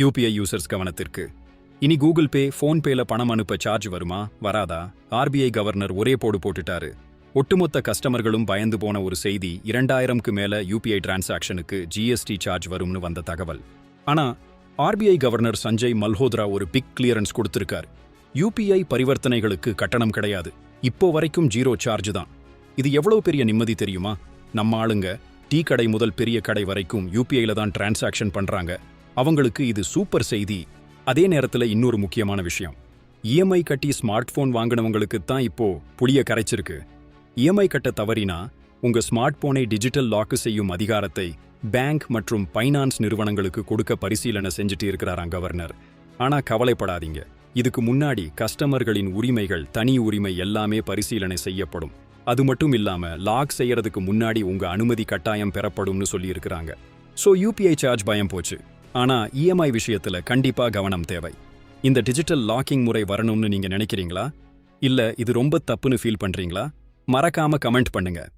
UPI users கவனத்திற்கு. இனி Google Pay ஃபோன்பேல பணம் அனுப்ப சார்ஜ் வருமா வராதா? ஆர்பிஐ கவர்னர் ஒரே போடு போட்டுட்டாரு. ஒட்டுமொத்த கஸ்டமர்களும் பயந்து போன ஒரு செய்தி இரண்டாயிரம்க்கு மேல யூபிஐ டிரான்சாக்ஷனுக்கு ஜிஎஸ்டி சார்ஜ் வரும்னு வந்த தகவல். ஆனா ஆர்பிஐ கவர்னர் சஞ்சய் மல்ஹோத்ரா ஒரு பிக் கிளியரன்ஸ் கொடுத்திருக்கார். யூபிஐ பரிவர்த்தனைகளுக்கு கட்டணம் கிடையாது. இப்போ வரைக்கும் ஜீரோ சார்ஜ் தான். இது எவ்வளவு பெரிய நிம்மதி தெரியுமா? நம்ம ஆளுங்க டீ கடை முதல் பெரிய கடை வரைக்கும் யூபிஐல தான் டிரான்சாக்ஷன் பண்றாங்க. அவங்களுக்கு இது சூப்பர் செய்தி. அதே நேரத்துல இன்னொரு முக்கியமான விஷயம். இஎம்ஐ கட்டி ஸ்மார்ட் ஃபோன் வாங்கினவங்களுக்கு தான் இப்போ புளிய கரைச்சிருக்கு. இஎம்ஐ கட்ட தவறினா உங்க ஸ்மார்ட் போனை டிஜிட்டல் லாக்கு செய்யும் அதிகாரத்தை பேங்க் மற்றும் பைனான்ஸ் நிறுவனங்களுக்கு கொடுக்க பரிசீலனை செஞ்சுட்டு இருக்கிறாராம் கவர்னர். ஆனா கவலைப்படாதீங்க. இதுக்கு முன்னாடி கஸ்டமர்களின் உரிமைகள் தனி உரிமை எல்லாமே பரிசீலனை செய்யப்படும். அது மட்டும் இல்லாம லாக் செய்யறதுக்கு முன்னாடி உங்க அனுமதி கட்டாயம் பெறப்படும்னு சொல்லியிருக்கிறாங்க. ஸோ யூபிஐ சார்ஜ் பயம் போச்சு. ஆனா இஎம்ஐ விஷயத்துல கண்டிப்பா கவனம் தேவை. இந்த டிஜிட்டல் லாக்கிங் முறை வரணும்னு நீங்க நினைக்கிறீங்களா? இல்ல இது ரொம்ப தப்புன்னு ஃபீல் பண்றீங்களா? மறக்காம கமெண்ட் பண்ணுங்க.